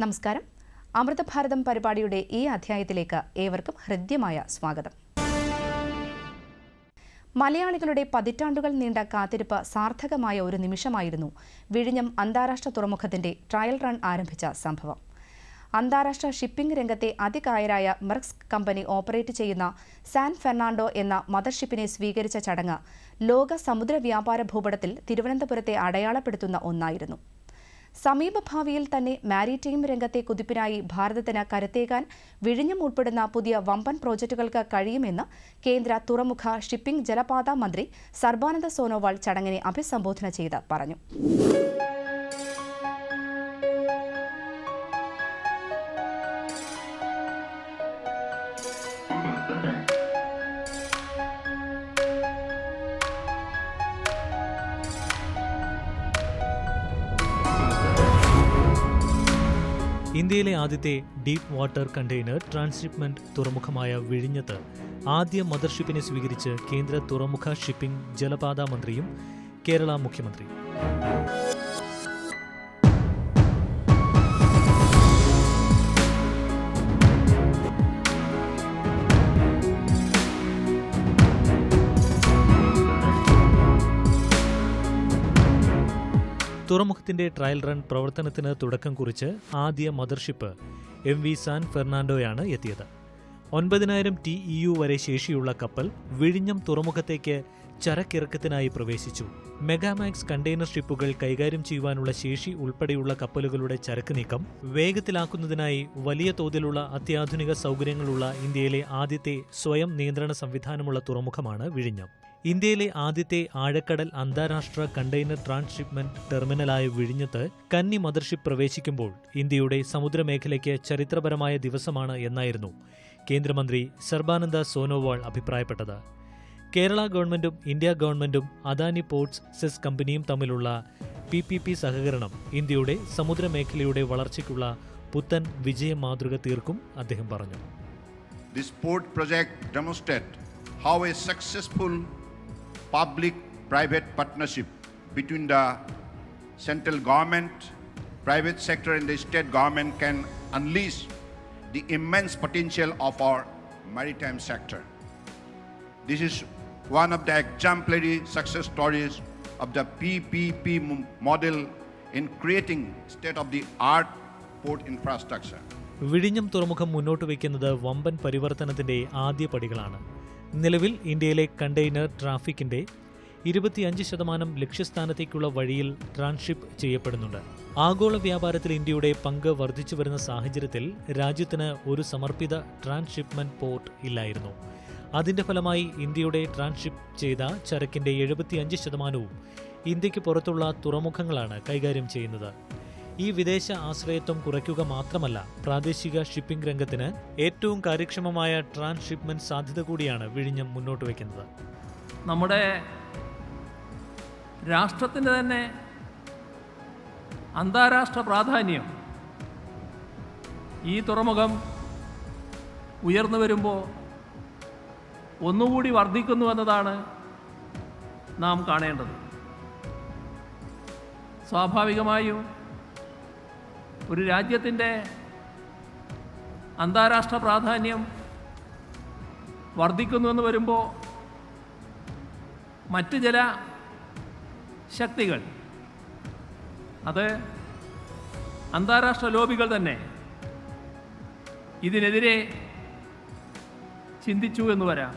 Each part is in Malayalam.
നമസ്കാരം. അമൃതഭാരതം പരിപാടിയുടെ ഈ അധ്യായത്തിലേക്ക് ഏവർക്കും ഹൃദ്യമായ സ്വാഗതം. മലയാളികളുടെ പതിറ്റാണ്ടുകൾ നീണ്ട കാത്തിരിപ്പ് സാർത്ഥകമായ ഒരു നിമിഷമായിരുന്നു വിഴിഞ്ഞം അന്താരാഷ്ട്ര തുറമുഖത്തിന്റെ ട്രയൽ റൺ ആരംഭിച്ച സംഭവം. അന്താരാഷ്ട്ര ഷിപ്പിംഗ് രംഗത്തെ അതികായരായ മെർക്സ് കമ്പനി ഓപ്പറേറ്റ് ചെയ്യുന്ന സാൻ ഫെർണാണ്ടോ എന്ന മദർഷിപ്പിനെ സ്വീകരിച്ച ചടങ്ങ് ലോക സമുദ്ര വ്യാപാര ഭൂപടത്തിൽ തിരുവനന്തപുരത്തെ അടയാളപ്പെടുത്തുന്ന ഒന്നായിരുന്നു. സമീപഭാവിയിൽ തന്നെ മാരിടൈം രംഗത്തെ കുതിപ്പിനായി ഭാരതത്തിന് കരുത്തേകാൻ വിഴിഞ്ഞം ഉൾപ്പെടുന്ന പുതിയ വമ്പൻ പ്രോജക്ടുകൾക്ക് കഴിയുമെന്ന് കേന്ദ്ര തുറമുഖ ഷിപ്പിംഗ് ജലപാത മന്ത്രി സർബാനന്ദ സോനോവാൾ ചടങ്ങിനെ അഭിസംബോധന ചെയ്ത് പറഞ്ഞു. ഇന്ത്യയിലെ ആദ്യത്തെ ഡീപ്പ് വാട്ടർ കണ്ടെയ്നർ ട്രാൻസ്ഷിപ്മെന്റ് തുറമുഖമായ വിഴിഞ്ഞത്ത് ആദ്യ മദർഷിപ്പിനെ സ്വീകരിച്ച് കേന്ദ്ര തുറമുഖ ഷിപ്പിംഗ് ജലപാത മന്ത്രിയും കേരള മുഖ്യമന്ത്രി. തുറമുഖത്തിന്റെ ട്രയൽ റൺ പ്രവർത്തനത്തിന് തുടക്കം കുറിച്ച് ആദ്യ മദർഷിപ്പ് എം വി സാൻ ഫെർണാണ്ടോയാണ് എത്തിയത്. ഒൻപതിനായിരം ടി ഇ യു വരെ ശേഷിയുള്ള കപ്പൽ വിഴിഞ്ഞം തുറമുഖത്തേക്ക് ചരക്കിറക്കത്തിനായി പ്രവേശിച്ചു. മെഗാമാക്സ് കണ്ടെയ്നർ ഷിപ്പുകൾ കൈകാര്യം ചെയ്യുവാനുള്ള ശേഷി ഉൾപ്പെടെയുള്ള കപ്പലുകളുടെ ചരക്ക് നീക്കം വേഗത്തിലാക്കുന്നതിനായി വലിയ തോതിലുള്ള അത്യാധുനിക സൗകര്യങ്ങളുള്ള ഇന്ത്യയിലെ ആദ്യത്തെ സ്വയം നിയന്ത്രണ സംവിധാനമുള്ള തുറമുഖമാണ് വിഴിഞ്ഞം. ഇന്ത്യയിലെ ആദ്യത്തെ ആഴക്കടൽ അന്താരാഷ്ട്ര കണ്ടെയ്നർ ട്രാൻസ്ഷിപ്മെന്റ് ടെർമിനലായ വിഴിഞ്ഞത്ത് കന്നി മദർഷിപ്പ് പ്രവേശിക്കുമ്പോൾ ഇന്ത്യയുടെ സമുദ്രമേഖലയ്ക്ക് ചരിത്രപരമായ ദിവസമാണ് എന്നായിരുന്നു കേന്ദ്രമന്ത്രി സർബാനന്ദ സോനോവാൾ അഭിപ്രായപ്പെട്ടത്. കേരള ഗവൺമെന്റും ഇന്ത്യ ഗവൺമെന്റും അദാനി പോർട്സ് സെസ് കമ്പനിയും തമ്മിലുള്ള പി പി പി സഹകരണം ഇന്ത്യയുടെ സമുദ്രമേഖലയുടെ വളർച്ചയ്ക്കുള്ള പുത്തൻ വിജയ മാതൃക തീർക്കും അദ്ദേഹം പറഞ്ഞു. This port project demonstrates how a successful public-private partnership between the central government, private sector and the state government can unleash the immense potential of our maritime sector. This is one of the exemplary success stories of the PPP model in creating state-of-the-art port infrastructure. വിഴിഞ്ഞം തുറമുഖം മുന്നോട്ട് വയ്ക്കുന്നത് വമ്പൻ പരിവർത്തനത്തിന്റെ ആദ്യ പടികളാണ് നിലവിൽ ഇന്ത്യയിലെ കണ്ടെയ്നർ ട്രാഫിക്കിന്റെ ഇരുപത്തിയഞ്ച് ശതമാനം ലക്ഷ്യസ്ഥാനത്തേക്കുള്ള വഴിയിൽ ട്രാൻഷിപ്പ് ചെയ്യപ്പെടുന്നുണ്ട്. ആഗോള വ്യാപാരത്തിൽ ഇന്ത്യയുടെ പങ്ക് വർദ്ധിച്ചു വരുന്ന സാഹചര്യത്തിൽ രാജ്യത്തിന് ഒരു സമർപ്പിത ട്രാൻസ്ഷിപ്മെന്റ് പോർട്ട് ഇല്ലായിരുന്നു. അതിന്റെ ഫലമായി ഇന്ത്യയുടെ ട്രാൻഷിപ്പ് ചെയ്ത ചരക്കിന്റെ എഴുപത്തിയഞ്ച് ശതമാനവും ഇന്ത്യയ്ക്ക് പുറത്തുള്ള തുറമുഖങ്ങളാണ് കൈകാര്യം ചെയ്യുന്നത്. ഈ വിദേശ ആശ്രയത്വം കുറയ്ക്കുക മാത്രമല്ല പ്രാദേശിക ഷിപ്പിംഗ് രംഗത്തിന് ഏറ്റവും കാര്യക്ഷമമായ ട്രാൻസ്ഷിപ്മെന്റ് സാധ്യത കൂടിയാണ് വിഴിഞ്ഞം മുന്നോട്ട് വയ്ക്കുന്നത്. നമ്മുടെ രാഷ്ട്രത്തിന്റെ തന്നെ അന്താരാഷ്ട്ര പ്രാധാന്യം ഈ തുറമുഖം ഉയർന്നു വരുമ്പോൾ ഒന്നുകൂടി വർദ്ധിക്കുന്നു എന്നതാണ് നാം കാണേണ്ടത്. സ്വാഭാവികമായും ഒരു രാജ്യത്തിന്റെ അന്താരാഷ്ട്ര പ്രാധാന്യം വർദ്ധിക്കുന്നു എന്ന് വരുമ്പോൾ മറ്റ് ചില ശക്തികൾ അത് അന്താരാഷ്ട്ര ലോബികൾ തന്നെ ഇതിനെതിരെ ചിന്തിച്ചു എന്ന് വരാം.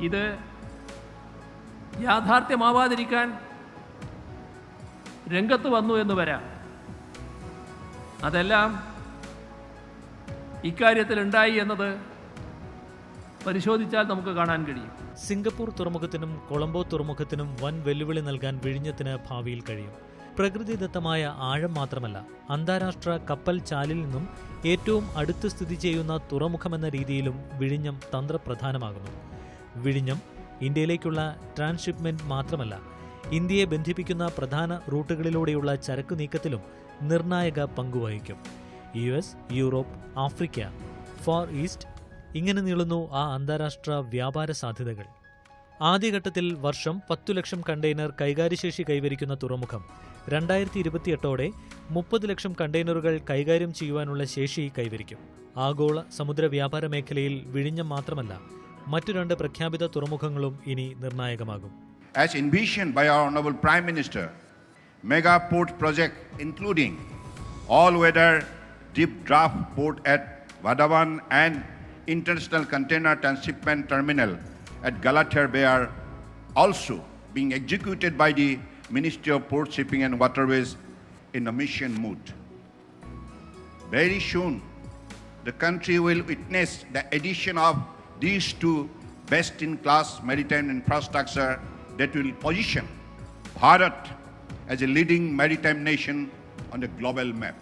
ഇത് യാഥാർത്ഥ്യമാവാതിരിക്കാൻ രംഗത്ത് വന്നു എന്ന് വരാം. അതെല്ലാം ഇക്കാര്യത്തിൽ ഉണ്ടായി എന്നത് പരിശോധിച്ചാൽ നമുക്ക് കാണാൻ കഴിയും. സിംഗപ്പൂർ തുറമുഖത്തിനും കൊളംബോ തുറമുഖത്തിനും വൻ വെല്ലുവിളി നൽകാൻ വിഴിഞ്ഞത്തിന് ഭാവിയിൽ കഴിയും. പ്രകൃതിദത്തമായ ആഴം മാത്രമല്ല അന്താരാഷ്ട്ര കപ്പൽ ചാലിൽ നിന്നും ഏറ്റവും അടുത്ത് സ്ഥിതി ചെയ്യുന്ന തുറമുഖമെന്ന രീതിയിലും വിഴിഞ്ഞം തന്ത്രപ്രധാനമാകുന്നു. വിഴിഞ്ഞം ഇന്ത്യയിലേക്കുള്ള ട്രാൻസ്ഷിപ്മെന്റ് മാത്രമല്ല ഇന്ത്യയെ ബന്ധിപ്പിക്കുന്ന പ്രധാന റൂട്ടുകളിലൂടെയുള്ള ചരക്കു നീക്കത്തിലും നിർണായക പങ്കുവഹിക്കും U S Europe Africa far east ഇങ്ങനെ നീളുന്നു ആ അന്താരാഷ്ട്ര വ്യാപാര സാധ്യതകൾ. ആദ്യഘട്ടത്തിൽ വർഷം പത്തു ലക്ഷം കണ്ടെയ്നർ കൈകാര്യശേഷി കൈവരിക്കുന്ന തുറമുഖം. രണ്ടായിരത്തി ഇരുപത്തിയെട്ടോടെ മുപ്പത് ലക്ഷം കണ്ടെയ്നറുകൾ കൈകാര്യം ചെയ്യുവാനുള്ള ശേഷി കൈവരിക്കും. ആഗോള സമുദ്ര വ്യാപാര മേഖലയിൽ വിഴിഞ്ഞം മാത്രമല്ല മറ്റു രണ്ട് പ്രഖ്യാപിത തുറമുഖങ്ങളും ഇനി നിർണായകമാകും. As envisioned by our Honorable Prime Minister, mega port project including all-weather deep draft port at Vadavan and international container transshipment terminal at Galathir Bay are also being executed by the Ministry of Port Shipping and Waterways in a mission mood. Very soon, the country will witness the addition of these two best-in-class maritime infrastructure that will position Bharat as a leading maritime nation on the global map.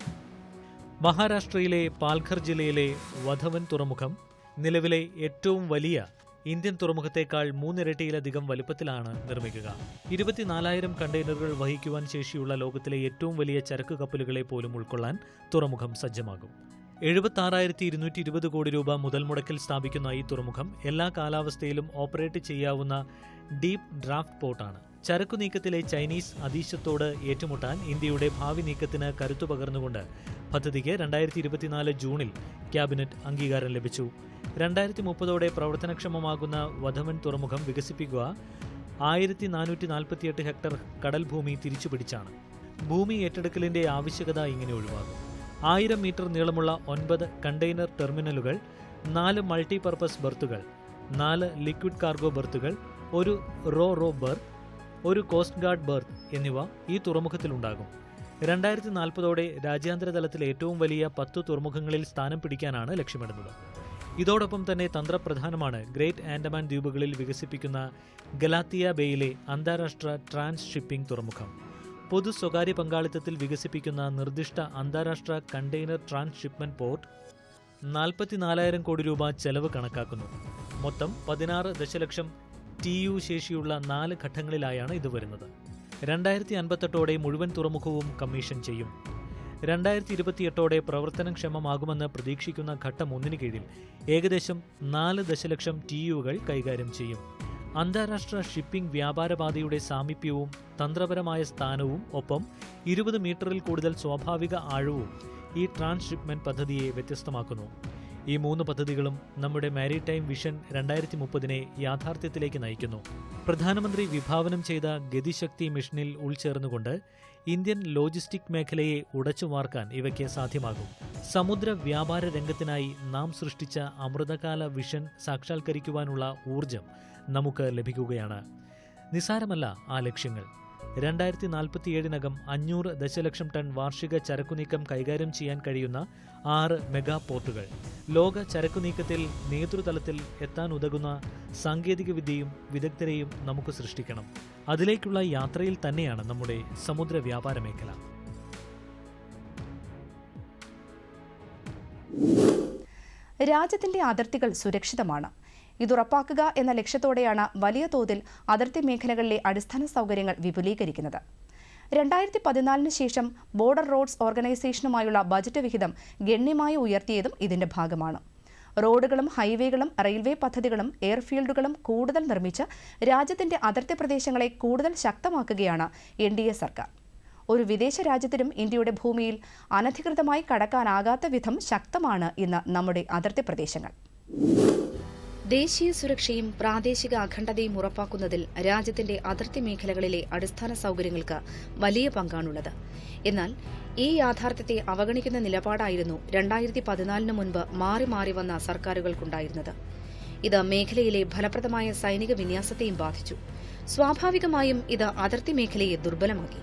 മഹാരാഷ്ട്രയിലെ പാൽഘർ ജില്ലയിലെ വധവൻ തുറമുഖം നിലവിലെ ഏറ്റവും വലിയ ഇന്ത്യൻ തുറമുഖത്തേക്കാൾ മൂന്നിരട്ടിയിലധികം വലുപ്പത്തിലാണ് നിർമ്മിക്കുക. ഇരുപത്തിനാലായിരം കണ്ടെയ്നറുകൾ വഹിക്കുവാൻ ശേഷിയുള്ള ലോകത്തിലെ ഏറ്റവും വലിയ ചരക്ക് കപ്പലുകളെ പോലും ഉൾക്കൊള്ളാൻ തുറമുഖം സജ്ജമാകും. എഴുപത്തി ഇരുന്നൂറ്റി ഇരുപത് കോടി രൂപ മുതൽ മുടക്കിൽ സ്ഥാപിക്കുന്ന ഈ തുറമുഖം എല്ലാ കാലാവസ്ഥയിലും ഓപ്പറേറ്റ് ചെയ്യാവുന്ന ഡീപ് ഡ്രാഫ്റ്റ് പോർട്ടാണ്. ചരക്കു നീക്കത്തിലെ ചൈനീസ് അതീശത്തോട് ഏറ്റുമുട്ടാൻ ഇന്ത്യയുടെ ഭാവി നീക്കത്തിന് കരുത്തു പകർന്നുകൊണ്ട് പദ്ധതിക്ക് രണ്ടായിരത്തി ഇരുപത്തിനാല് ജൂണിൽ ക്യാബിനറ്റ് അംഗീകാരം ലഭിച്ചു. രണ്ടായിരത്തി മുപ്പതോടെ പ്രവർത്തനക്ഷമമാകുന്ന വധവൻ തുറമുഖം വികസിപ്പിക്കുക ആയിരത്തി നാനൂറ്റി നാൽപ്പത്തിയെട്ട് ഹെക്ടർ കടൽ ഭൂമി തിരിച്ചുപിടിച്ചാണ്. ഭൂമി ഏറ്റെടുക്കലിന്റെ ആവശ്യകത ഇങ്ങനെ ഒഴിവാകും. ആയിരം മീറ്റർ നീളമുള്ള ഒൻപത് കണ്ടെയ്നർ ടെർമിനലുകൾ നാല് മൾട്ടിപർപ്പസ് ബർത്തുകൾ നാല് ലിക്വിഡ് കാർഗോ ബർത്തുകൾ ഒരു റോ റോ ബർത്ത് ഒരു കോസ്റ്റ് ഗാർഡ് ബർത്ത് എന്നിവ ഈ തുറമുഖത്തിലുണ്ടാകും. രണ്ടായിരത്തി നാൽപ്പതോടെ രാജ്യാന്തര തലത്തിൽ ഏറ്റവും വലിയ പത്ത് തുറമുഖങ്ങളിൽ സ്ഥാനം പിടിക്കാനാണ് ലക്ഷ്യമിടുന്നത്. ഇതോടൊപ്പം തന്നെ തന്ത്രപ്രധാനമാണ് ഗ്രേറ്റ് ആൻഡമാൻ ദ്വീപുകളിൽ വികസിപ്പിക്കുന്ന ഗലാത്തിയ ബേയിലെ അന്താരാഷ്ട്ര ട്രാൻസ് ഷിപ്പിംഗ് തുറമുഖം. പൊതു സ്വകാര്യ പങ്കാളിത്തത്തിൽ വികസിപ്പിക്കുന്ന നിർദ്ദിഷ്ട അന്താരാഷ്ട്ര കണ്ടെയ്നർ ട്രാൻസ്ഷിപ്മെന്റ് പോർട്ട് നാൽപ്പത്തിനാലായിരം കോടി രൂപ ചെലവ് കണക്കാക്കുന്നു. മൊത്തം പതിനാറ് ദശലക്ഷം ടി യു ശേഷിയുള്ള നാല് ഘട്ടങ്ങളിലായാണ് ഇത് വരുന്നത്. രണ്ടായിരത്തി അൻപത്തെട്ടോടെ മുഴുവൻ തുറമുഖവും കമ്മീഷൻ ചെയ്യും. രണ്ടായിരത്തി ഇരുപത്തിയെട്ടോടെ പ്രവർത്തനക്ഷമമാകുമെന്ന് പ്രതീക്ഷിക്കുന്ന ഘട്ടം ഒന്നിന് കീഴിൽ ഏകദേശം നാല് ദശലക്ഷം ടി യുകൾ കൈകാര്യം ചെയ്യും. അന്താരാഷ്ട്ര ഷിപ്പിംഗ് വ്യാപാരപാതയുടെ സാമീപ്യവും തന്ത്രപരമായ സ്ഥാനവും ഒപ്പം ഇരുപത് മീറ്ററിൽ കൂടുതൽ സ്വാഭാവിക ആഴവും ഈ ട്രാൻസ്ഷിപ്മെന്റ് പദ്ധതിയെ വ്യത്യസ്തമാക്കുന്നു. ഈ മൂന്ന് പദ്ധതികളും നമ്മുടെ മാരിടൈം വിഷൻ രണ്ടായിരത്തി മുപ്പതിനെ യാഥാർത്ഥ്യത്തിലേക്ക് നയിക്കുന്നു. പ്രധാനമന്ത്രി വിഭാവനം ചെയ്ത ഗതിശക്തി മിഷനിൽ ഉൾച്ചേർന്നുകൊണ്ട് ഇന്ത്യൻ ലോജിസ്റ്റിക് മേഖലയെ ഉടച്ചുവാർക്കാൻ ഇവയ്ക്ക് സാധ്യമാകും. സമുദ്ര വ്യാപാര രംഗത്തിനായി നാം സൃഷ്ടിച്ച അമൃതകാല വിഷൻ സാക്ഷാത്കരിക്കുവാനുള്ള ഊർജം നമുക്ക് ലഭിക്കുകയാണ്. നിസാരമല്ല ആ ലക്ഷ്യങ്ങൾ. രണ്ടായിരത്തി നാൽപ്പത്തിയേഴിനകം അഞ്ഞൂറ് ദശലക്ഷം ടൺ വാർഷിക ചരക്കുനീക്കം കൈകാര്യം ചെയ്യാൻ കഴിയുന്ന ആറ് മെഗാ പോർട്ടുകൾ. ലോക ചരക്കു നീക്കത്തിൽ നേതൃതലത്തിൽ എത്താൻ ഉതകുന്ന സാങ്കേതികവിദ്യയും വിദഗ്ധരെയും നമുക്ക് സൃഷ്ടിക്കണം. അതിലേക്കുള്ള യാത്രയിൽ തന്നെയാണ് നമ്മുടെ സമുദ്ര വ്യാപാര മേഖല. രാജ്യത്തിന്റെ അതിർത്തികൾ സുരക്ഷിതമാണ്. ഇതുറപ്പാക്കുക എന്ന ലക്ഷ്യത്തോടെയാണ് വലിയ തോതിൽ അതിർത്തി മേഖലകളിലെ അടിസ്ഥാന സൗകര്യങ്ങൾ വിപുലീകരിക്കുന്നത്. രണ്ടായിരത്തി പതിനാലിന് ശേഷം ബോർഡർ റോഡ്സ് ഓർഗനൈസേഷനുമായുള്ള ബജറ്റ് വിഹിതം ഗണ്യമായി ഉയർത്തിയതും ഇതിന്റെ ഭാഗമാണ്. റോഡുകളും ഹൈവേകളും റെയിൽവേ പദ്ധതികളും എയർഫീൽഡുകളും കൂടുതൽ നിർമ്മിച്ച് രാജ്യത്തിന്റെ അതിർത്തി പ്രദേശങ്ങളെ കൂടുതൽ ശക്തമാക്കുകയാണ് എൻ ഡി എ സർക്കാർ. ഒരു വിദേശ രാജ്യത്തിനും ഇന്ത്യയുടെ ഭൂമിയിൽ അനധികൃതമായി കടക്കാനാകാത്ത വിധം ശക്തമാണ് ഇന്ന് നമ്മുടെ അതിർത്തി പ്രദേശങ്ങൾ. ദേശീയ സുരക്ഷയും പ്രാദേശിക അഖണ്ഡതയും ഉറപ്പാക്കുന്നതിൽ രാജ്യത്തിന്റെ അതിർത്തി മേഖലകളിലെ അടിസ്ഥാന സൌകര്യങ്ങൾക്ക് വലിയ പങ്കാണുള്ളത്. എന്നാൽ ഈ യാഥാർത്ഥ്യത്തെ അവഗണിക്കുന്ന നിലപാടായിരുന്നു രണ്ടായിരത്തി പതിനാലിന് മുൻപ് മാറി മാറി വന്ന സർക്കാരുകൾക്കുണ്ടായിരുന്നത്. ഇത് മേഖലയിലെ ഫലപ്രദമായ സൈനിക വിന്യാസത്തെയും ബാധിച്ചു. സ്വാഭാവികമായും ഇത് അതിർത്തി മേഖലയെ ദുർബലമാക്കി.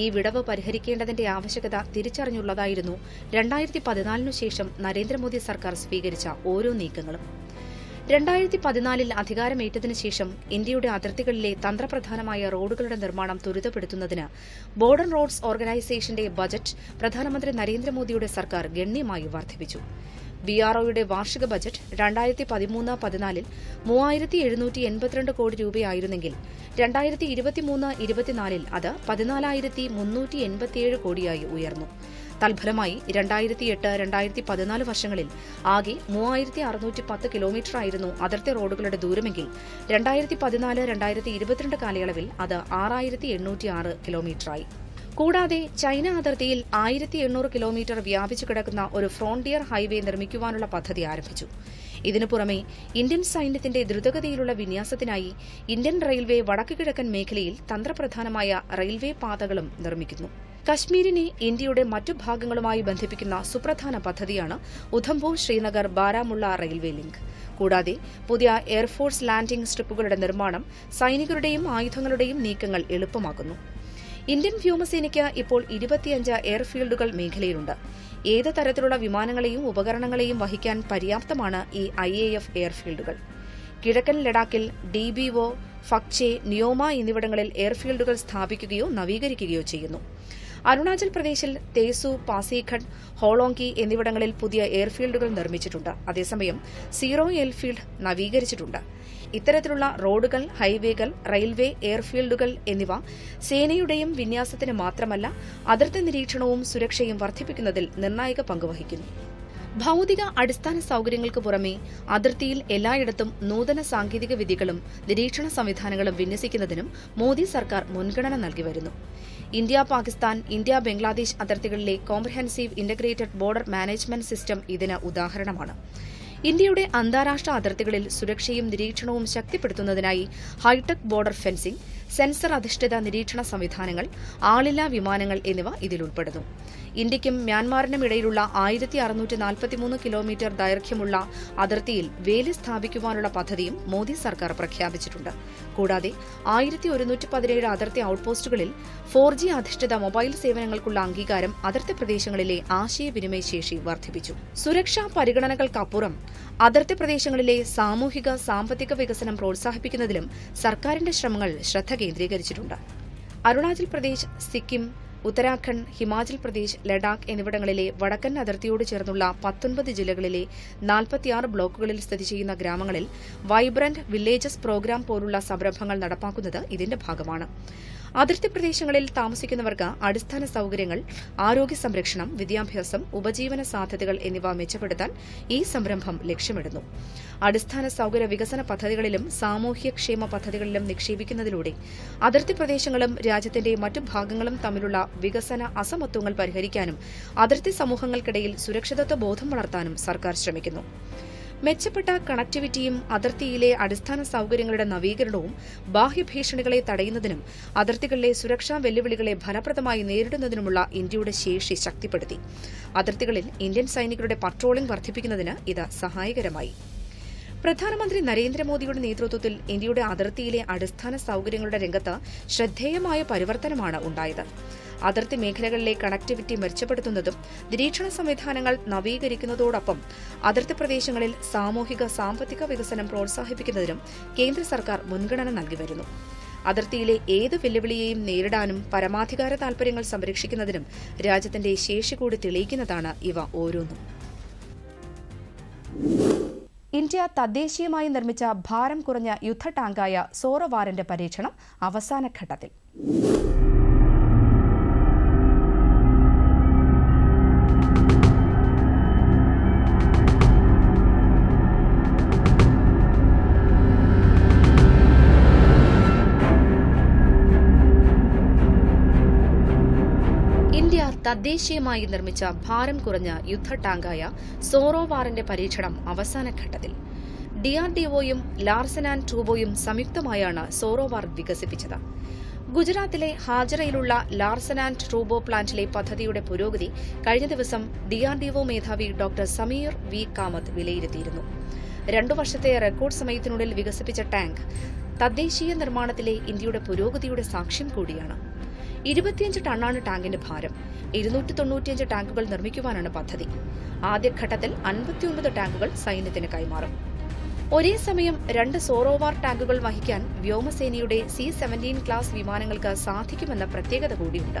ഈ വിടവ് പരിഹരിക്കേണ്ടതിന്റെ ആവശ്യകത തിരിച്ചറിഞ്ഞുള്ളതായിരുന്നു രണ്ടായിരത്തി പതിനാലിനു ശേഷം നരേന്ദ്രമോദി സർക്കാർ സ്വീകരിച്ച ഓരോ നീക്കങ്ങളും. രണ്ടായിരത്തി പതിനാലിൽ അധികാരമേറ്റതിനു ശേഷം ഇന്ത്യയുടെ അതിർത്തികളിലെ തന്ത്രപ്രധാനമായ റോഡുകളുടെ നിർമ്മാണം ത്വരിതപ്പെടുത്തുന്നതിന് ബോർഡർ റോഡ്സ് ഓർഗനൈസേഷന്റെ ബജറ്റ് പ്രധാനമന്ത്രി നരേന്ദ്രമോദിയുടെ സർക്കാർ ഗണ്യമായി വർദ്ധിപ്പിച്ചു. ബി ആർ ഒയുടെ വാർഷിക ബജറ്റ് രണ്ടായിരത്തി പതിമൂന്ന് പതിനാലിൽ മൂവായിരത്തി എഴുന്നൂറ്റി എൺപത്തിരണ്ട് കോടി രൂപയായിരുന്നെങ്കിൽ രണ്ടായിരത്തി ഇരുപത്തിമൂന്ന് ഇരുപത്തിനാലിൽ അത് പതിനാലായിരത്തി മുന്നൂറ്റി എൺപത്തിയേഴ് കോടിയായി ഉയർന്നു. തൽഫലമായി രണ്ടായിരത്തി എട്ട് രണ്ടായിരത്തി പതിനാല് വർഷങ്ങളിൽ ആകെ മൂവായിരത്തി അറുന്നൂറ്റി പത്ത് കിലോമീറ്റർ ആയിരുന്നു അതിർത്തി റോഡുകളുടെ ദൂരമെങ്കിൽ രണ്ടായിരത്തി പതിനാല് രണ്ടായിരത്തി ഇരുപത്തിരണ്ട് കാലയളവിൽ അത് ആറായിരത്തി എണ്ണൂറ്റി ആറ് കിലോമീറ്ററായി. കൂടാതെ ചൈന അതിർത്തിയിൽ ആയിരത്തി എണ്ണൂറ് കിലോമീറ്റർ വ്യാപിച്ചു കിടക്കുന്ന ഒരു ഫ്രോണ്ടിയർ ഹൈവേ നിർമ്മിക്കുവാനുള്ള പദ്ധതി ആരംഭിച്ചു. ഇതിനു പുറമെ ഇന്ത്യൻ സൈന്യത്തിന്റെ ദ്രുതഗതിയിലുള്ള വിന്യാസത്തിനായി ഇന്ത്യൻ റെയിൽവേ വടക്കു കിഴക്കൻ മേഖലയിൽ തന്ത്രപ്രധാനമായ റെയിൽവേ പാതകളും നിർമ്മിക്കുന്നു. കശ്മീരിനെ ഇന്ത്യയുടെ മറ്റു ഭാഗങ്ങളുമായി ബന്ധിപ്പിക്കുന്ന സുപ്രധാന പദ്ധതിയാണ് ഉധംപൂർ ശ്രീനഗർ ബാരാമുള്ള റെയിൽവേ ലിങ്ക്. കൂടാതെ പുതിയ എയർഫോഴ്സ് ലാൻഡിംഗ് സ്ട്രിപ്പുകളുടെ നിർമ്മാണം സൈനികരുടെയും ആയുധങ്ങളുടെയും നീക്കങ്ങൾ എളുപ്പമാക്കുന്നു. ഇന്ത്യൻ വ്യോമസേനയ്ക്ക് ഇപ്പോൾ ഇരുപത്തിയഞ്ച് എയർഫീൽഡുകൾ മേഖലയിലുണ്ട്. ഏത് തരത്തിലുള്ള വിമാനങ്ങളെയും ഉപകരണങ്ങളെയും വഹിക്കാൻ പര്യാപ്തമാണ് ഈ ഐ എ എഫ് എയർഫീൽഡുകൾ. കിഴക്കൻ ലഡാക്കിൽ D B O Fukche Nyoma എന്നിവിടങ്ങളിൽ എയർഫീൽഡുകൾ സ്ഥാപിക്കുകയോ നവീകരിക്കുകയോ ചെയ്യുന്നു. അരുണാചൽ പ്രദേശിൽ തേസു പാസിഘട്ട് ഹോളോങ്കി എന്നിവിടങ്ങളിൽ പുതിയ എയർഫീൽഡുകൾ നിർമ്മിച്ചിട്ടുണ്ട്. അതേസമയം സീറോ എയർഫീൽഡ് നവീകരിച്ചിട്ടുണ്ട്. ഇത്തരത്തിലുള്ള റോഡുകൾ ഹൈവേകൾ റെയിൽവേ എയർഫീൽഡുകൾ എന്നിവ സേനയുടെയും വിന്യാസത്തിന് മാത്രമല്ല അതിർത്തി നിരീക്ഷണവും സുരക്ഷയും വർദ്ധിപ്പിക്കുന്നതിൽ നിർണായക പങ്കുവഹിക്കുന്നു ഭൗതിക അടിസ്ഥാന സൗകര്യങ്ങൾക്ക് പുറമെ അതിർത്തിയിൽ എല്ലായിടത്തും നൂതന സാങ്കേതിക വിദ്യകളും നിരീക്ഷണ സംവിധാനങ്ങളും വിന്യസിക്കുന്നതിനും മോദി സർക്കാർ മുൻഗണന നൽകി വരുന്നു. India Pakistan India Bangladesh അതിർത്തികളിലെ comprehensive integrated border management system ഇതിന് ഉദാഹരണമാണ്. ഇന്ത്യയുടെ അന്താരാഷ്ട്ര അതിർത്തികളിൽ സുരക്ഷയും നിരീക്ഷണവും ശക്തിപ്പെടുത്തുന്നതിനായി hi tech border fencing sensor അധിഷ്ഠിത നിരീക്ഷണ സംവിധാനങ്ങൾ ആളില്ലാ വിമാനങ്ങൾ എന്നിവ ഇതിൽ ഉൾപ്പെടുന്നു. ഇന്ത്യയ്ക്കും മ്യാൻമാറിനും ഇടയിലുള്ള ആയിരത്തി അറുന്നൂറ്റി നാൽപ്പത്തിമൂന്ന് കിലോമീറ്റർ ദൈർഘ്യമുള്ള അതിർത്തിയിൽ വേലി സ്ഥാപിക്കുവാനുള്ള പദ്ധതിയും മോദി സർക്കാർ പ്രഖ്യാപിച്ചിട്ടുണ്ട്. കൂടാതെ ആയിരത്തി ഒരുന്നൂറ്റി പതിനേഴ് അതിർത്തി ഔട്ട്പോസ്റ്റുകളിൽ ഫോർ ജി അധിഷ്ഠിത മൊബൈൽ സേവനങ്ങൾക്കുള്ള അംഗീകാരം അതിർത്തി പ്രദേശങ്ങളിലെ ആശയവിനിമയ ശേഷി വർദ്ധിപ്പിച്ചു. സുരക്ഷാ പരിഗണനകൾക്കപ്പുറം അതിർത്തി പ്രദേശങ്ങളിലെ സാമൂഹിക സാമ്പത്തിക വികസനം പ്രോത്സാഹിപ്പിക്കുന്നതിലും സർക്കാരിന്റെ ശ്രമങ്ങൾ ശ്രദ്ധ കേന്ദ്രീകരിച്ചിട്ടുണ്ട്. അരുണാചൽ പ്രദേശ് സിക്കിം ഉത്തരാഖണ്ഡ് ഹിമാചൽ പ്രദേശ് ലഡാക്ക് എന്നിവിടങ്ങളിലെ വടക്കൻ അതിർത്തിയോട് ചേർന്നുള്ള പത്തൊൻപത് ജില്ലകളിലെ നാൽപ്പത്തിയാറ് ബ്ലോക്കുകളിൽ സ്ഥിതി ചെയ്യുന്ന ഗ്രാമങ്ങളിൽ വൈബ്രന്റ് വില്ലേജസ് പ്രോഗ്രാം പോലുള്ള സംരംഭങ്ങൾ നടപ്പാക്കുന്നത് ഇതിന്റെ ഭാഗമാണ്. അതിർത്തി പ്രദേശങ്ങളിൽ താമസിക്കുന്നവർക്ക് അടിസ്ഥാന സൌകര്യങ്ങൾ ആരോഗ്യ സംരക്ഷണം വിദ്യാഭ്യാസം ഉപജീവന സാധ്യതകൾ എന്നിവ മെച്ചപ്പെടുത്താൻ ഈ സംരംഭം ലക്ഷ്യമിടുന്നു. അടിസ്ഥാന സൌകര്യ വികസന പദ്ധതികളിലും സാമൂഹ്യക്ഷേമ പദ്ധതികളിലും നിക്ഷേപിക്കുന്നതിലൂടെ അതിർത്തി പ്രദേശങ്ങളും രാജ്യത്തിന്റെ മറ്റു ഭാഗങ്ങളും തമ്മിലുള്ള വികസന അസമത്വങ്ങൾ പരിഹരിക്കാനും അതിർത്തി സമൂഹങ്ങൾക്കിടയിൽ സുരക്ഷിതത്വ ബോധം വളർത്താനും സർക്കാർ ശ്രമിക്കുന്നു. മെച്ചപ്പെട്ട കണക്ടിവിറ്റിയും അതിർത്തിയിലെ അടിസ്ഥാന സൌകര്യങ്ങളുടെ നവീകരണവും ബാഹ്യഭീഷണികളെ തടയുന്നതിനും അതിർത്തികളിലെ സുരക്ഷാ വെല്ലുവിളികളെ ഫലപ്രദമായി നേരിടുന്നതിനുമുള്ള ഇന്ത്യയുടെ ശേഷി ശക്തിപ്പെടുത്തി. അതിർത്തികളിൽ ഇന്ത്യൻ സൈനികരുടെ പട്രോളിംഗ് വർദ്ധിപ്പിക്കുന്നതിന് ഇത് സഹായകരമായി. പ്രധാനമന്ത്രി നരേന്ദ്രമോദിയുടെ നേതൃത്വത്തിൽ ഇന്ത്യയുടെ അതിർത്തിയിലെ അടിസ്ഥാന സൌകര്യങ്ങളുടെ രംഗത്ത് ശ്രദ്ധേയമായ പരിവർത്തനമാണ് ഉണ്ടായത്. അതിർത്തി മേഖലകളിലെ കണക്ടിവിറ്റി മെച്ചപ്പെടുത്തുന്നതും നിരീക്ഷണ സംവിധാനങ്ങൾ നവീകരിക്കുന്നതോടൊപ്പം അതിർത്തി പ്രദേശങ്ങളിൽ സാമൂഹിക സാമ്പത്തിക വികസനം പ്രോത്സാഹിപ്പിക്കുന്നതിനും കേന്ദ്ര സർക്കാർ മുൻഗണന നൽകി വരുന്നു. അതിർത്തിയിലെ ഏത് വെല്ലുവിളിയെയും നേരിടാനും പരമാധികാര താൽപര്യങ്ങൾ സംരക്ഷിക്കുന്നതിനും രാജ്യത്തിന്റെ ശേഷി കൂടി തെളിയിക്കുന്നതാണ് ഇവ ഓരോന്നും. ഇന്ത്യ തദ്ദേശീയമായി നിർമ്മിച്ച ഭാരം കുറഞ്ഞ യുദ്ധ ടാങ്കായ സോറോവാറിന്റെ പരീക്ഷണം അവസാന ഘട്ടത്തിൽ തദ്ദേശീയമായി നിർമ്മിച്ച ഭാരം കുറഞ്ഞ യുദ്ധ ടാങ്കായ സോറോവാറിന്റെ പരീക്ഷണം അവസാന ഘട്ടത്തിൽ. ഡിആർഡിഒയും ലാർസൻ ആൻഡ് ട്രൂബോയും സംയുക്തമായാണ് സോറോവാർ വികസിപ്പിച്ചത്. ഗുജറാത്തിലെ ഹാജറയിലുള്ള ലാർസൻ ആൻഡ് ട്രൂബോ പ്ലാന്റിലെ പദ്ധതിയുടെ പുരോഗതി കഴിഞ്ഞ ദിവസം ഡിആർഡിഒ മേധാവി ഡോക്ടർ സമീർ വി. കാമത്ത് വിലയിരുത്തിയിരുന്നു. രണ്ടു വർഷത്തെ റെക്കോർഡ് സമയത്തിനുള്ളിൽ വികസിപ്പിച്ച ടാങ്ക് തദ്ദേശീയ നിർമ്മാണത്തിലെ ഇന്ത്യയുടെ പുരോഗതിയുടെ സാക്ഷ്യം കൂടിയാണ്. ഇരുപത്തിയഞ്ച് ടണ്ണാണ് ടാങ്കിന്റെ ഭാരം. ഇരുന്നൂറ്റി തൊണ്ണൂറ്റിയഞ്ച് ടാങ്കുകൾ നിർമ്മിക്കുവാനാണ് പദ്ധതി. ആദ്യഘട്ടത്തിൽ അൻപത്തിയൊൻപത് ടാങ്കുകൾ സൈന്യത്തിന് കൈമാറും. ഒരേ സമയം രണ്ട് സോറോവാർ ടാങ്കുകൾ വഹിക്കാൻ വ്യോമസേനയുടെ സി സെവന്റീൻ ക്ലാസ് വിമാനങ്ങൾക്ക് സാധിക്കുമെന്ന പ്രത്യേകത കൂടിയുണ്ട്.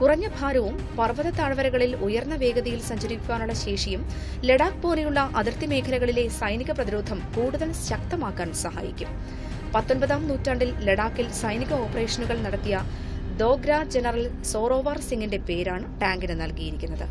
കുറഞ്ഞ ഭാരവും പർവത താഴ്വരകളിൽ ഉയർന്ന വേഗതയിൽ സഞ്ചരിക്കാനുള്ള ശേഷിയും ലഡാക്ക് പോലെയുള്ള അതിർത്തി മേഖലകളിലെ സൈനിക പ്രതിരോധം കൂടുതൽ ശക്തമാക്കാൻ സഹായിക്കും. പത്തൊൻപതാം നൂറ്റാണ്ടിൽ ലഡാക്കിൽ സൈനിക ഓപ്പറേഷനുകൾ നടത്തിയ ദോഗ്ര ജനറൽ സോറോവാർ സിംഗിന്റെ പേരാണ് ടാങ്കിന് നൽകിയിരിക്കുന്നത്.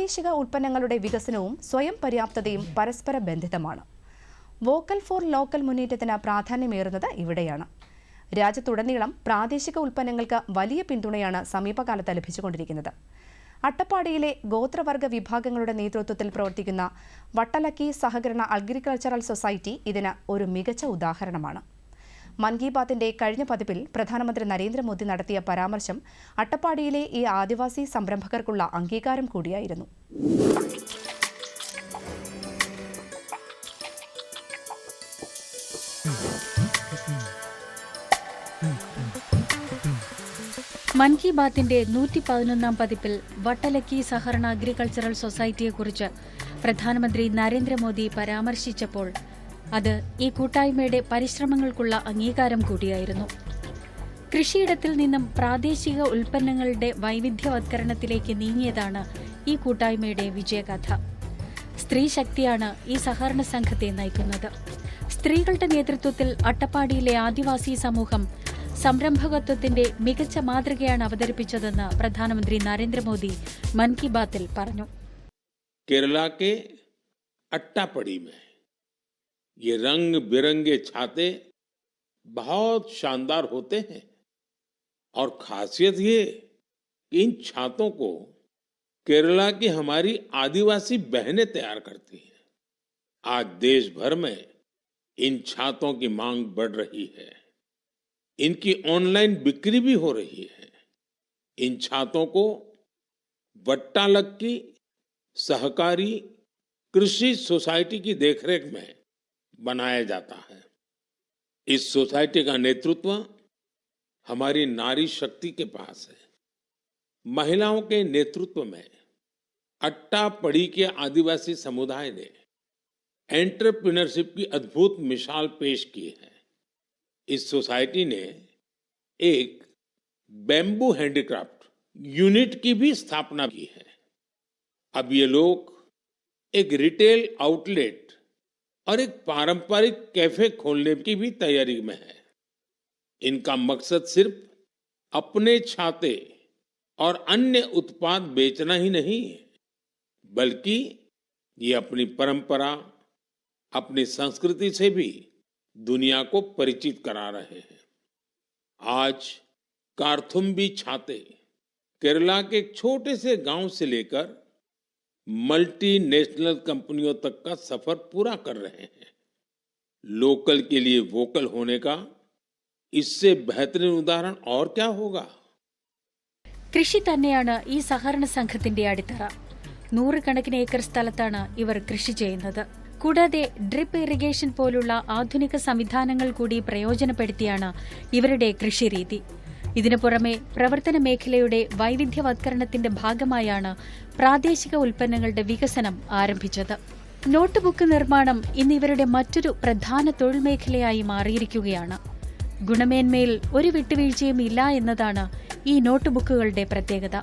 പ്രാദേശിക ഉൽപ്പന്നങ്ങളുടെ വികസനവും സ്വയം പര്യാപ്തതയും പരസ്പര ബന്ധിതമാണ്. വോക്കൽ ഫോർ ലോക്കൽ മുന്നേറ്റത്തിന് പ്രാധാന്യമേറുന്നത് ഇവിടെയാണ്. രാജ്യത്തുടനീളം പ്രാദേശിക ഉൽപ്പന്നങ്ങൾക്ക് വലിയ പിന്തുണയാണ് സമീപകാലത്ത് ലഭിച്ചുകൊണ്ടിരിക്കുന്നത്. അട്ടപ്പാടിയിലെ ഗോത്രവർഗ വിഭാഗങ്ങളുടെ നേതൃത്വത്തിൽ പ്രവർത്തിക്കുന്ന വട്ടലക്കി സഹകരണ അഗ്രികൾച്ചറൽ സൊസൈറ്റി ഇതിന് ഒരു മികച്ച ഉദാഹരണമാണ്. മൻ കി ബാത്തിന്റെ കഴിഞ്ഞ പതിപ്പിൽ പ്രധാനമന്ത്രി നരേന്ദ്രമോദി നടത്തിയ പരാമർശം അട്ടപ്പാടിയിലെ ഈ ആദിവാസി സംരംഭകർക്കുള്ള അംഗീകാരം കൂടിയായിരുന്നു. മൻ കി ബാത്തിന്റെ നൂറ്റി പതിനൊന്നാം പതിപ്പിൽ വട്ടലക്കി സഹകരണ അഗ്രികൾച്ചറൽ സൊസൈറ്റിയെക്കുറിച്ച് പ്രധാനമന്ത്രി നരേന്ദ്രമോദി പരാമർശിച്ചപ്പോൾ അത് ഈ കൂട്ടായ്മയുടെ പരിശ്രമങ്ങൾക്കുള്ള അംഗീകാരം കൂടിയായിരുന്നു. കൃഷിയിടത്തിൽ നിന്നും പ്രാദേശിക ഉൽപ്പന്നങ്ങളുടെ വൈവിധ്യവത്കരണത്തിലേക്ക് നീങ്ങിയതാണ് ഈ കൂട്ടായ്മയുടെ വിജയകഥ സ്ത്രീ ശക്തിയാണ് ഈ സഹകരണ സംഘത്തെ നയിക്കുന്നത്. സ്ത്രീകളുടെ നേതൃത്വത്തിൽ അട്ടപ്പാടിയിലെ ആദിവാസി സമൂഹം സംരംഭകത്വത്തിന്റെ മികച്ച മാതൃകയാണ് അവതരിപ്പിച്ചതെന്ന് പ്രധാനമന്ത്രി നരേന്ദ്രമോദി മൻ കി ബാത്തിൽ പറഞ്ഞു. കേരള അട്ടപ്പാടി ये रंग बिरंगे छाते बहुत शानदार होते हैं। और खासियत ये कि इन छातों को केरला की हमारी आदिवासी बहनें तैयार करती हैं। आज देश भर में इन छातों की मांग बढ़ रही है। इनकी ऑनलाइन बिक्री भी हो रही है। इन छातों को वट्टालक की सहकारी कृषि सोसाइटी की देखरेख में बनाया जाता है। इस सोसाइटी का नेतृत्व हमारी नारी शक्ति के पास है। महिलाओं के नेतृत्व में अट्टा पड़ी के आदिवासी समुदाय ने एंटरप्रिनरशिप की अद्भुत मिसाल पेश की है। इस सोसाइटी ने एक बेम्बू हैंडीक्राफ्ट यूनिट की भी स्थापना की है। अब ये लोग एक रिटेल आउटलेट और एक पारंपरिक कैफ़े खोलने की भी तैयारी में है। इनका मकसद सिर्फ़ अपने छाते और अन्य उत्पाद बेचना ही नहीं, बल्कि ये अपनी परंपरा, अपनी संस्कृति से भी दुनिया को परिचित करा रहे हैं। आज कारथुम्बी छाते केरला के एक छोटे से गाँव से लेकर मल्टीनेशनल कंपनियों तक का सफर पूरा कर रहे हैं लोकल के लिए वोकल होने का इससे बेहतरीन उदाहरण और क्या होगा കൃഷി തന്നെയാണ് ഈ സഹകരണ സംഘത്തിന്റെ അടിത്തറ നൂറുകണക്കിന് ഏക്കർ സ്ഥലത്താണ് ഇവർ കൃഷി ചെയ്യുന്നത് കൂടാതെ ഡ്രിപ്പ് ഇറിഗേഷൻ പോലുള്ള ആധുനിക സംവിധാനങ്ങൾ കൂടി പ്രയോജനപ്പെടുത്തിയാണ് ഇവരുടെ കൃഷിരീതി ഇതിനു പുറമെ പ്രവർത്തന മേഖലയുടെ വൈവിധ്യവത്കരണത്തിന്റെ ഭാഗമായാണ് പ്രാദേശിക ഉൽപ്പന്നങ്ങളുടെ വികസനം ആരംഭിച്ചത്. നോട്ട് ബുക്ക് നിർമ്മാണം ഇന്ന് ഇവരുടെ മറ്റൊരു പ്രധാന തൊഴിൽ മേഖലയായി മാറിയിരിക്കുകയാണ്. ഗുണമേന്മയിൽ ഒരു വിട്ടുവീഴ്ചയും ഇല്ല എന്നതാണ് ഈ നോട്ട് ബുക്കുകളുടെ പ്രത്യേകത.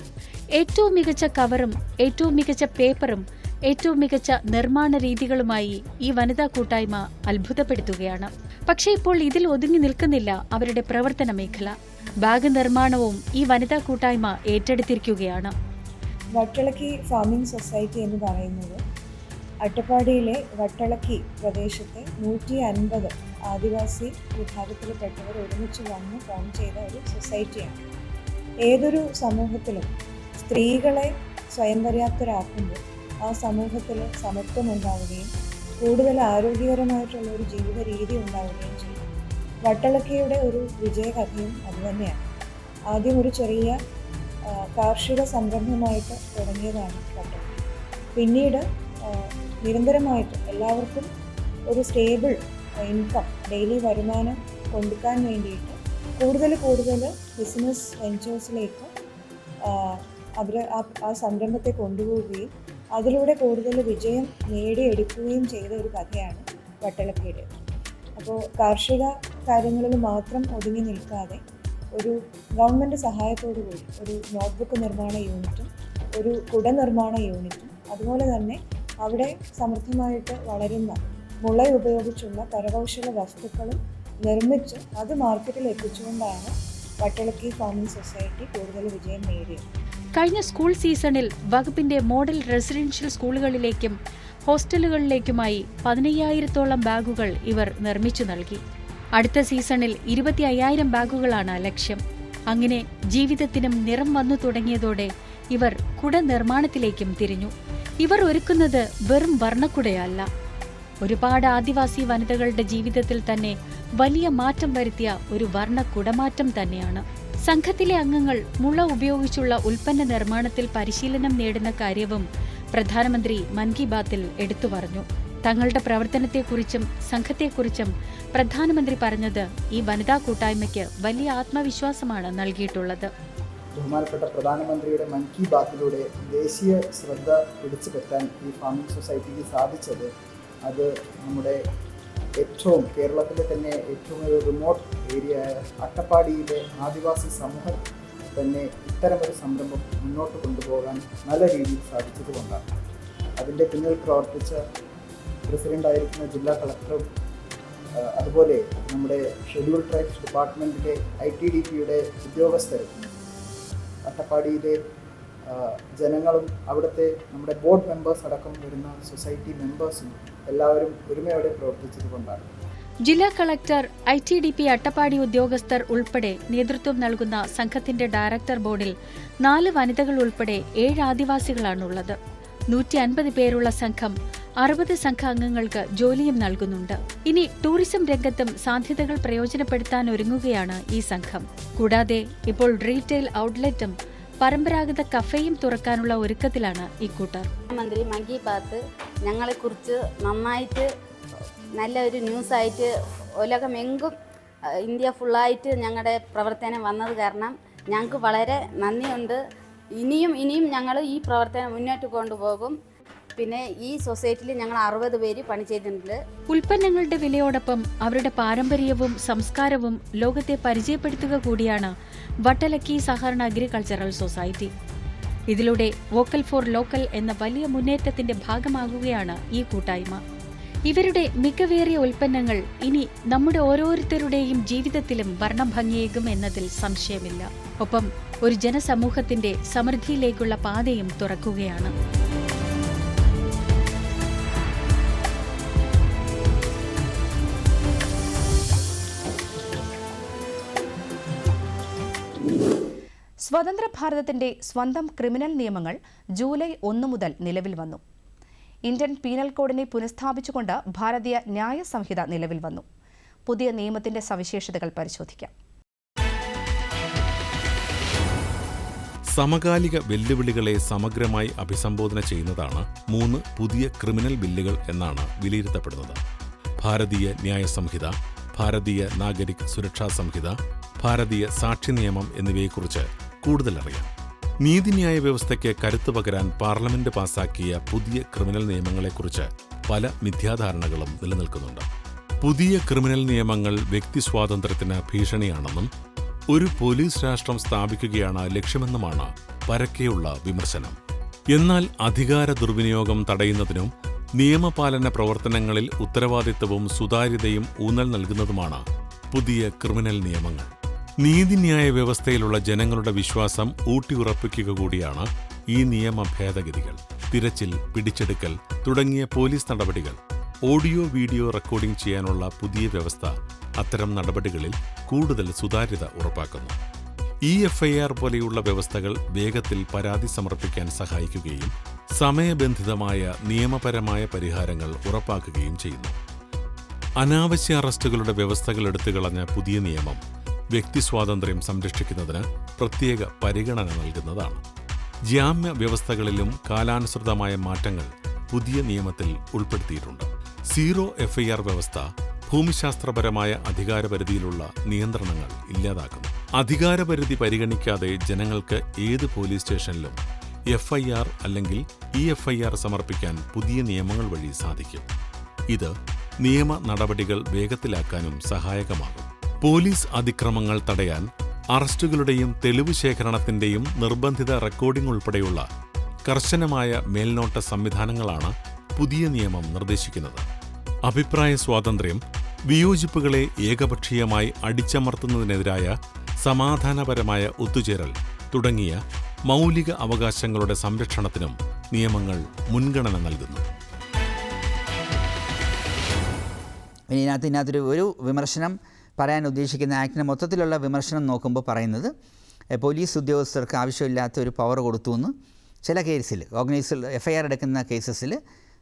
ഏറ്റവും മികച്ച കവറും ഏറ്റവും മികച്ച പേപ്പറും ഏറ്റവും മികച്ച നിർമ്മാണ രീതികളുമായി ഈ വനിതാ കൂട്ടായ്മ അത്ഭുതപ്പെടുത്തുകയാണ്. പക്ഷേ ഇപ്പോൾ ഇതിൽ ഒതുങ്ങി നിൽക്കുന്നില്ല അവരുടെ പ്രവർത്തന മേഖല. ബാഗ് നിർമ്മാണവും ഈ വനിതാ കൂട്ടായ്മ ഏറ്റെടുത്തിരിക്കുകയാണ്. വട്ടളക്കി ഫാമിംഗ് സൊസൈറ്റി എന്ന് പറയുന്നത് അട്ടപ്പാടിയിലെ വട്ടളക്കി പ്രദേശത്തെ നൂറ്റി അൻപത് ആദിവാസി വിഭാഗത്തിൽപ്പെട്ടവർ ഒരുമിച്ച് വന്ന് ഫോം ചെയ്ത ഒരു സൊസൈറ്റിയാണ്. ഏതൊരു സമൂഹത്തിലും സ്ത്രീകളെ സ്വയം പര്യാപ്തരാക്കുമ്പോൾ ആ സമൂഹത്തിൽ സമത്വം ഉണ്ടാവുകയും കൂടുതൽ ആരോഗ്യകരമായിട്ടുള്ള ഒരു ജീവിത രീതി ഉണ്ടാവുകയും ചെയ്യും. വട്ടളക്കിയുടെ ഒരു വിജയകഥയും അതുതന്നെയാണ് ആദ്യം ഒരു ചെറിയ കാർഷിക സംരംഭമായിട്ട് തുടങ്ങിയതാണ് വട്ടളക്ക. പിന്നീട് നിരന്തരമായിട്ട് എല്ലാവർക്കും ഒരു സ്റ്റേബിൾ ഇൻകം ഡെയിലി വരുമാനം കൊടുക്കാൻ വേണ്ടിയിട്ട് കൂടുതൽ കൂടുതൽ ബിസിനസ് വെഞ്ചേഴ്സിലേക്ക് അവർ ആ ആ സംരംഭത്തെ കൊണ്ടുപോവുകയും അതിലൂടെ കൂടുതൽ വിജയം നേടിയെടുക്കുകയും ചെയ്ത ഒരു കഥയാണ് വട്ടളക്കിയുടെ അപ്പോൾ കാർഷിക കാര്യങ്ങളിൽ മാത്രം ഒതുങ്ങി നിൽക്കാതെ ഒരു ഗവൺമെന്റ് സഹായത്തോടു കൂടി ഒരു നോട്ട്ബുക്ക് നിർമ്മാണ യൂണിറ്റും ഒരു കുട നിർമ്മാണ യൂണിറ്റും അതുപോലെ തന്നെ അവിടെ സമൃദ്ധമായിട്ട് വളരുന്ന മുള ഉപയോഗിച്ചുള്ള കരകൗശല വസ്തുക്കളും നിർമ്മിച്ച് അത് മാർക്കറ്റിൽ എത്തിച്ചുകൊണ്ടാണ് വട്ടളക്കി ഫാമിംഗ് സൊസൈറ്റി കൂടുതൽ വിജയം നേടിയത്. കഴിഞ്ഞ സ്കൂൾ സീസണിൽ വകുപ്പിന്റെ മോഡൽ റെസിഡൻഷ്യൽ സ്കൂളുകളിലേക്കും ഹോസ്റ്റലുകളിലേക്കുമായി പതിനയ്യായിരത്തോളം ബാഗുകൾ ഇവർ നിർമ്മിച്ചു നൽകി. അടുത്ത സീസണിൽ ഇരുപത്തി അയ്യായിരം ബാഗുകളാണ് ലക്ഷ്യം. അങ്ങനെ ജീവിതത്തിനും നിറം വന്നു തുടങ്ങിയതോടെ ഇവർ കുട നിർമ്മാണത്തിലേക്കും തിരിഞ്ഞു. ഇവർ ഒരുക്കുന്നത് വെറും വർണക്കുടയല്ല. ഒരുപാട് ആദിവാസി വനിതകളുടെ ജീവിതത്തിൽ തന്നെ വലിയ മാറ്റം വരുത്തിയ ഒരു വർണ കുടമാറ്റം തന്നെയാണ്. സംഘത്തിലെ അംഗങ്ങൾ മുള ഉപയോഗിച്ചുള്ള ഉൽപ്പന്ന നിർമ്മാണത്തിൽ പരിശീലനം നേടുന്ന കാര്യവും പ്രധാനമന്ത്രി മൻ കി ബാത്തിൽ എടുത്തു പറഞ്ഞു. തങ്ങളുടെ പ്രവർത്തനത്തെക്കുറിച്ചും സംഘത്തെക്കുറിച്ചും പ്രധാനമന്ത്രി പറഞ്ഞത് ഈ വനിതാ കൂട്ടായ്മയ്ക്ക് വലിയ ആത്മവിശ്വാസമാണ് നൽകിയിട്ടുള്ളത്. ബഹുമാനപ്പെട്ട പ്രധാനമന്ത്രിയുടെ മൻ കി ബാത്തിലൂടെ ദേശീയ ശ്രദ്ധ പിടിച്ചു പറ്റാൻ ഈ ഫാമിംഗ് സൊസൈറ്റിക്ക് സാധിച്ചത് അത് നമ്മുടെ ഏറ്റവും കേരളത്തിലെ തന്നെ ഏറ്റവും ഒരു റിമോട്ട് ഏരിയ ആയ അട്ടപ്പാടിയിലെ ആദിവാസി സമൂഹം തന്നെ ഇത്തരമൊരു സംരംഭം മുന്നോട്ട് കൊണ്ടുപോകാൻ നല്ല രീതിയിൽ സാധിച്ചതുകൊണ്ടാണ്. അതിന്റെ പിന്നിൽ പ്രവർത്തിച്ച പ്രസിഡന്റായിരിക്കുന്ന ജില്ലാ കളക്ടറും അതുപോലെ നമ്മുടെ ഷെഡ്യൂൾ ട്രൈബ്സ് ഡിപ്പാർട്ട്മെന്റിലെ ഐ ടി ഡി പിയുടെ ഉദ്യോഗസ്ഥരും അട്ടപ്പാടിയിലെ ജനങ്ങളും അവിടുത്തെ നമ്മുടെ ബോർഡ് മെമ്പേഴ്സ് അടക്കം വരുന്ന സൊസൈറ്റി മെമ്പേഴ്സും എല്ലാവരും ഒരുമയോടെ പ്രവർത്തിച്ചത് കൊണ്ടാണ് ജില്ലാ collector I T D P Attappadi ഉദ്യോഗസ്ഥർ ഉൾപ്പെടെ നേതൃത്വം നൽകുന്ന സംഘത്തിന്റെ ഡയറക്ടർ ബോർഡിൽ നാല് വനിതകൾ ഉൾപ്പെടെ ഏഴ് ആദിവാസികളാണുള്ളത്. നൂറ്റി അൻപത് പേരുള്ള സംഘം അറുപത് സംഘാംഗങ്ങൾക്ക് ജോലിയും നൽകുന്നുണ്ട്. ഇനി ടൂറിസം രംഗത്തും സാധ്യതകൾ പ്രയോജനപ്പെടുത്താൻ ഒരുങ്ങുകയാണ് ഈ സംഘം. കൂടാതെ ഇപ്പോൾ റീറ്റെയിൽ ഔട്ട്ലെറ്റും പരമ്പരാഗത കഫേയും തുറക്കാനുള്ള ഒരുക്കത്തിലാണ് ഇക്കൂട്ടർ മന്ത്രി മങ്കി പാത്ത് ഞങ്ങളെക്കുറിച്ച് നന്നായിട്ട് നല്ലൊരു ന്യൂസായിട്ട് ഉലകമെങ്കും ഇന്ത്യ ഫുള്ളായിട്ട് ഞങ്ങളുടെ പ്രവർത്തനം വന്നത് കാരണം ഞങ്ങൾക്ക് വളരെ നന്ദിയുണ്ട്. ഇനിയും ഇനിയും ഞങ്ങൾ ഈ പ്രവർത്തനം മുന്നോട്ട് കൊണ്ടുപോകും. പിന്നെ ഈ സൊസൈറ്റിയിൽ ഞങ്ങൾ അറുപത് പേര് പണി ചെയ്തിട്ടുണ്ട്. ഉൽപ്പന്നങ്ങളുടെ വിലയോടൊപ്പം അവരുടെ പാരമ്പര്യവും സംസ്കാരവും ലോകത്തെ പരിചയപ്പെടുത്തുക കൂടിയാണ് വട്ടലക്കി സഹകരണ അഗ്രികൾച്ചറൽ സൊസൈറ്റി. ഇതിലൂടെ വോക്കൽ ഫോർ ലോക്കൽ എന്ന വലിയ മുന്നേറ്റത്തിന്റെ ഭാഗമാകുകയാണ് ഈ കൂട്ടായ്മ. ഇവരുടെ മികവേറിയ ഉൽപ്പന്നങ്ങൾ ഇനി നമ്മുടെ ഓരോരുത്തരുടെയും ജീവിതത്തിലും വർണം ഭംഗിയേകും എന്നതിൽ സംശയമില്ല. ഒപ്പം ഒരു ജനസമൂഹത്തിന്റെ സമൃദ്ധിയിലേക്കുള്ള പാതയും തുറക്കുകയാണ്. സ്വതന്ത്ര ഭാരതത്തിന്റെ സ്വന്തം ക്രിമിനൽ നിയമങ്ങൾ ജൂലൈ ഒന്നു മുതൽ നിലവിൽ വന്നു. ഇന്ത്യൻ പീനൽ കോഡിനെ പുനഃസ്ഥാപിച്ചുകൊണ്ട് ഭാരതീയ ന്യായ സംഹിത നിലവിൽ വന്നു. പുതിയ നിയമത്തിന്റെ സവിശേഷതകൾ പരിശോധിക്കാം. സമകാലിക വെല്ലുവിളികളെ സമഗ്രമായി അഭിസംബോധന ചെയ്യുന്നതാണ് മൂന്ന് പുതിയ ക്രിമിനൽ ബില്ലുകൾ എന്നാണ് വിലയിരുത്തപ്പെടുന്നത്. ഭാരതീയ ന്യായ സംഹിത ഭാരതീയ നാഗരിക് സുരക്ഷാ സംഹിത ഭാരതീയ സാക്ഷി നിയമം എന്നിവയെക്കുറിച്ച് കൂടുതലറിയാം. നീതിന്യായ വ്യവസ്ഥയ്ക്ക് കരുത്തു പകരാൻ പാർലമെന്റ് പാസാക്കിയ പുതിയ ക്രിമിനൽ നിയമങ്ങളെക്കുറിച്ച് പല മിഥ്യാധാരണകളും നിലനിൽക്കുന്നുണ്ട്. പുതിയ ക്രിമിനൽ നിയമങ്ങൾ വ്യക്തി സ്വാതന്ത്ര്യത്തിന് ഭീഷണിയാണെന്നും ഒരു പോലീസ് രാഷ്ട്രം സ്ഥാപിക്കുകയാണ് ലക്ഷ്യമെന്നുമാണ് പരക്കെയുള്ള വിമർശനം. എന്നാൽ അധികാര ദുർവിനിയോഗം തടയുന്നതിനും നിയമപാലന പ്രവർത്തനങ്ങളിൽ ഉത്തരവാദിത്തവും സുതാര്യതയും ഊന്നൽ നൽകുന്നതുമാണ് പുതിയ ക്രിമിനൽ നിയമങ്ങൾ. നീതിന്യായ വ്യവസ്ഥയിലുള്ള ജനങ്ങളുടെ വിശ്വാസം ഊട്ടിയുറപ്പിക്കുക കൂടിയാണ് ഈ നിയമ ഭേദഗതികൾ. തിരച്ചിൽ പിടിച്ചെടുക്കൽ തുടങ്ങിയ പോലീസ് നടപടികൾ. ഓഡിയോ വീഡിയോ റെക്കോർഡിംഗ് ചെയ്യാനുള്ള പുതിയ വ്യവസ്ഥ അത്തരം നടപടികളിൽ കൂടുതൽ സുതാര്യത ഉറപ്പാക്കുന്നു. ഇ എഫ് ഐ ആർ പോലെയുള്ള വ്യവസ്ഥകൾ വേഗത്തിൽ പരാതി സമർപ്പിക്കാൻ സഹായിക്കുകയും സമയബന്ധിതമായ നിയമപരമായ പരിഹാരങ്ങൾ ഉറപ്പാക്കുകയും ചെയ്യുന്നു. അനാവശ്യ അറസ്റ്റുകളുടെ വ്യവസ്ഥകൾ എടുത്തുകളഞ്ഞ പുതിയ നിയമം വ്യക്തി സ്വാതന്ത്ര്യം സംരക്ഷിക്കുന്നതിന് പ്രത്യേക പരിഗണന നൽകുന്നതാണ്. ജാമ്യ വ്യവസ്ഥകളിലും കാലാനുസൃതമായ മാറ്റങ്ങൾ പുതിയ നിയമത്തിൽ ഉൾപ്പെടുത്തിയിട്ടുണ്ട്. സീറോ എഫ്ഐആർ വ്യവസ്ഥ ഭൂമിശാസ്ത്രപരമായ അധികാരപരിധിയിലുള്ള നിയന്ത്രണങ്ങൾ ഇല്ലാതാക്കുന്നു. അധികാരപരിധി പരിഗണിക്കാതെ ജനങ്ങൾക്ക് ഏത് പോലീസ് സ്റ്റേഷനിലും എഫ്ഐആർ അല്ലെങ്കിൽ ഇ എഫ് ഐ ആർ സമർപ്പിക്കാൻ പുതിയ നിയമങ്ങൾ വഴി സാധിക്കും. ഇത് നിയമ നടപടികൾ വേഗത്തിലാക്കാനും സഹായകമാകും. പോലീസ് അതിക്രമങ്ങൾ തടയാൻ അറസ്റ്റുകളുടെയും തെളിവ് ശേഖരണത്തിന്റെയും നിർബന്ധിത റെക്കോർഡിംഗ് ഉൾപ്പെടെയുള്ള കർശനമായ മേൽനോട്ട സംവിധാനങ്ങളാണ് പുതിയ നിയമം നിർദ്ദേശിക്കുന്നത്. അഭിപ്രായ സ്വാതന്ത്ര്യം വിയോജിപ്പുകളെ ഏകപക്ഷീയമായി അടിച്ചമർത്തുന്നതിനെതിരായ സമാധാനപരമായ ഒത്തുചേരൽ തുടങ്ങിയ മൗലിക അവകാശങ്ങളുടെ സംരക്ഷണത്തിനും നിയമങ്ങൾ മുൻഗണന നൽകുന്നു. ഇനി ഇതിനകത്ത് ഇതിനകത്തൊരു ഒരു വിമർശനം പറയാൻ ഉദ്ദേശിക്കുന്ന ആക്ടിന്റെ മൊത്തത്തിലുള്ള വിമർശനം നോക്കുമ്പോൾ പറയുന്നത് പോലീസ് ഉദ്യോഗസ്ഥർക്ക് ആവശ്യമില്ലാത്ത ഒരു പവർ കൊടുത്തു എന്ന്. ചില കേസിൽ ഓർഗനൈസ് എഫ് ഐ ആർ എടുക്കുന്ന കേസസിൽ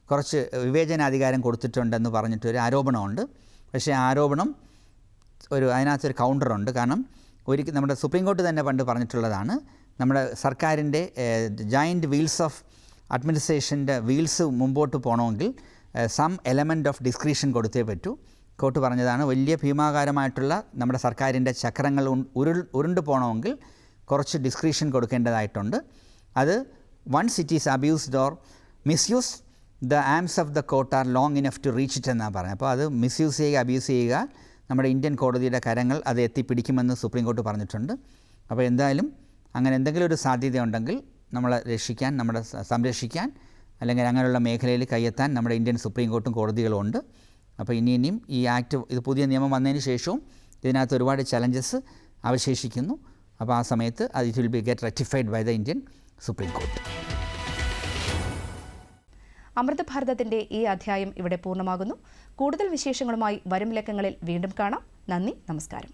കുറച്ച് വിവേചനാധികാരം കൊടുത്തിട്ടുണ്ടെന്ന് പറഞ്ഞിട്ടൊരു ആരോപണമുണ്ട്. പക്ഷേ ആരോപണം ഒരു അതിനകത്തൊരു കൗണ്ടറുണ്ട് കാരണം ഒരിക്കൽ നമ്മുടെ സുപ്രീം കോർട്ട് തന്നെ പണ്ട് പറഞ്ഞിട്ടുള്ളതാണ് നമ്മുടെ സർക്കാരിന്റെ ജോയിന്റ് വീൽസ് ഓഫ് അഡ്മിനിസ്ട്രേഷന്റെ വീൽസ് മുമ്പോട്ട് പോകണമെങ്കിൽ സം എലമെന്റ് ഓഫ് ഡിസ്ക്രിഷൻ കൊടുത്തേ പറ്റൂ. കോർട്ട് പറഞ്ഞതാണ് വലിയ ഭീമാകാരമായിട്ടുള്ള നമ്മുടെ സർക്കാരിന്റെ ചക്രങ്ങൾ ഉരുൾ ഉരുണ്ടു പോകണമെങ്കിൽ കുറച്ച് ഡിസ്ക്രിപ്ഷൻ കൊടുക്കേണ്ടതായിട്ടുണ്ട്. അത് once it is abused or misuse the arms of the coat are long enough to reach it എന്നാണ് പറഞ്ഞത്. അപ്പോൾ അത് മിസ്യൂസ് ചെയ്യുക അബ്യൂസ് ചെയ്യുക നമ്മുടെ ഇന്ത്യൻ കോടതിയുടെ കരങ്ങൾ അത് എത്തിപ്പിടിക്കുമെന്ന് സുപ്രീം കോർട്ട് പറഞ്ഞിട്ടുണ്ട്. അപ്പോൾ എന്തായാലും അങ്ങനെ എന്തെങ്കിലും ഒരു സാധ്യത ഉണ്ടെങ്കിൽ നമ്മളെ രക്ഷിക്കാൻ നമ്മുടെ സംരക്ഷിക്കാൻ അല്ലെങ്കിൽ അങ്ങനെയുള്ള മേഖലയിൽ കയ്യെത്താൻ നമ്മുടെ ഇന്ത്യൻ സുപ്രീം കോർട്ടും കോടതികളും ഉണ്ട്. അപ്പോൾ ഇനി ഇനിയും ഈ ആക്ട് ഇത് പുതിയ നിയമം വന്നതിന് ശേഷവും ഇതിനകത്ത് ഒരുപാട് ചലഞ്ചസ് അവശേഷിക്കുന്നു. അപ്പോൾ ആ സമയത്ത് അത് it will be get rectified by the Indian Supreme Court അമൃതഭാരതത്തിന്റെ ഈ അധ്യായം ഇവിടെ പൂർണമാകുന്നു. കൂടുതൽ വിശേഷങ്ങളുമായി വരും ലക്കങ്ങളിൽ വീണ്ടും കാണാം. നന്ദി നമസ്കാരം.